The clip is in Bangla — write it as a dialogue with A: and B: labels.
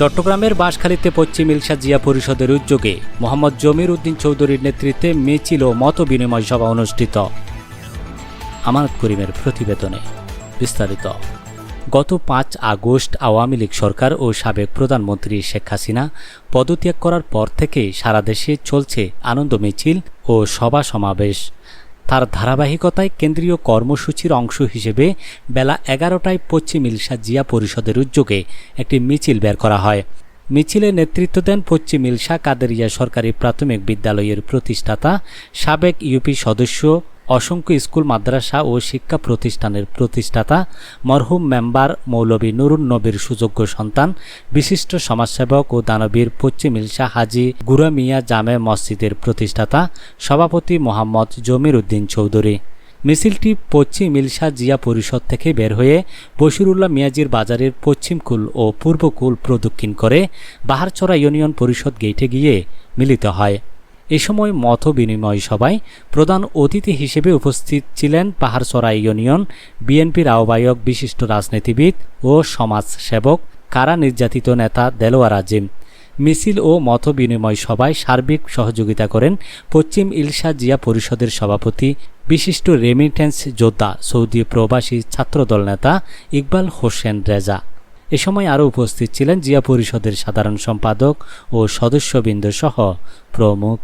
A: চট্টগ্রামের বাঁশখালীতে পশ্চিম ইলশা জিয়া পরিষদের উদ্যোগে মোহাম্মদ জমির উদ্দিন চৌধুরীর নেতৃত্বে মিছিল ও মত বিনিময় সভা অনুষ্ঠিত। আমানত করিমের প্রতিবেদনে বিস্তারিত। গত পাঁচ আগস্ট আওয়ামী লীগ সরকার ও সাবেক প্রধানমন্ত্রী শেখ হাসিনা পদত্যাগ করার পর থেকে সারা দেশে চলছে আনন্দ মিছিল ও সভা সমাবেশ। তার ধারাবাহিকতায় কেন্দ্রীয় কর্মসূচির অংশ হিসেবে বেলা এগারোটায় পশ্চিম ইলশা জিয়া পরিষদের উদ্যোগে একটি মিছিল বের করা হয়। মিছিলে নেতৃত্ব দেন পশ্চিম ইলশা কাদেরিয়া সরকারি প্রাথমিক বিদ্যালয়ের প্রতিষ্ঠাতা সাবেক ইউপি সদস্য অসংখ্য স্কুল, মাদ্রাসা ও শিক্ষা প্রতিষ্ঠানের প্রতিষ্ঠাতা, মরহুম মেম্বার মৌলবী নুরুন নবীর সুযোগ্য সন্তান, বিশিষ্ট সমাজসেবক ও দানবীর পশ্চিম ইলশা হাজি গুরামিয়া জামে মসজিদের প্রতিষ্ঠাতা, সভাপতি মোহাম্মদ জমির উদ্দিন চৌধুরী। মিছিলটি পশ্চিম ইলশা জিয়া পরিষদ থেকে বের হয়ে বশিরুল্লাহ মিয়াজির বাজারের পশ্চিমকুল ও পূর্বকুল প্রদক্ষিণ করে বাহারচড়া ইউনিয়ন পরিষদ গেইটে গিয়ে মিলিত হয়। এ সময় মত বিনিময় সভায় প্রধান অতিথি হিসেবে উপস্থিত ছিলেন পাহাড়চড়া ইউনিয়ন, বিএনপির আহ্বায়ক বিশিষ্ট রাজনীতিবিদ ও সমাজসেবক, কারা নির্যাতিত নেতা দেলোয়ার আজিম। মিছিল ও মত বিনিময় সভায় সার্বিক সহযোগিতা করেন পশ্চিম ইলশা জিয়া পরিষদের সভাপতি বিশিষ্ট রেমিটেন্স যোদ্ধা সৌদি প্রবাসী ছাত্রদল নেতা ইকবাল হোসেন রেজা। এ সময় আরও উপস্থিত ছিলেন জিয়া পরিষদের সাধারণ সম্পাদক ও সদস্যবৃন্দ সহ প্রমুখ।